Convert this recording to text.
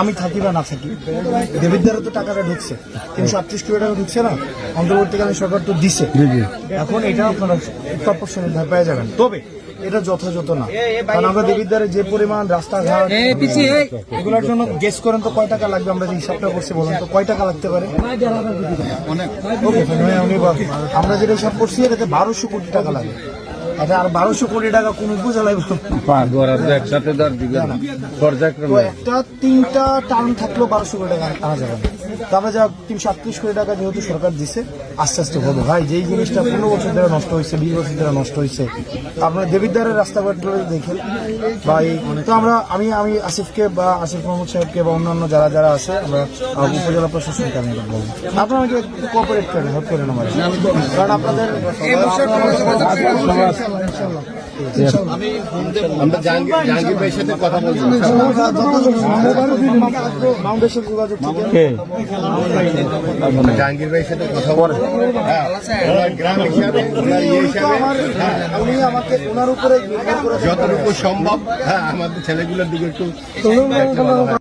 আমি থাকি বা না থাকি দেবিদ্বারে তো টাকাটা ঢুকছে। তিনশো আটত্রিশ কোটি টাকা ঢুকছে না অন্তর্বর্তীকালীন সরকার তো দিছে। এখন এটা আপনারা পেয়ে যাবেন। তবে এটা যথাযথ না কারণ আমরা দেবিদ্বারে যে পরিমাণ রাস্তাঘাট এগুলোর জন্য গেস করেন তো কয় টাকা লাগবে আমরা যে হিসাবটা করছি বলেন তো কয় টাকা লাগতে পারে? আমরা যেটা হিসাব করছি এটাতে বারোশো কোটি টাকা লাগে আচ্ছা আর বারোশো কোটি টাকা কোন উপজেলায় একসাথে একটা তিনটা টার্ম থাকল বারোশো কোটি টাকা আনা যাবে না। তো আমরা যা তিনশো আটত্রিশ কোটি টাকা যেহেতু সরকার দিছে আস্তে আস্তে হবে। ভাই যেই জিনিসটা পনেরো বছর ধরে নষ্ট হয়েছে বিশ বছর ধরে নষ্ট হয়েছে আপনার দেবিদ্বারের রাস্তাঘাটগুলো দেখেন। বা এই তো আমরা আমি আমি আসিফকে বা আসিফ মোহাম্মদ সাহেবকে বা অন্যান্য যারা যারা আছে আমরা উপজেলা প্রশাসনকে আমি বলব আপনারা আমাকে কোঅপারেট করেন হেল্প করেন আমার কারণ আপনাদের আমরা জাহাঙ্গীর জাহাঙ্গীর ভাইয়ের সাথে কথা জাহাঙ্গীর ভাইয়ের সাথে বলব হ্যাঁ গ্রাম হিসাবে যতটুকু সম্ভব। হ্যাঁ আমাদের ছেলেগুলোর দিকে একটু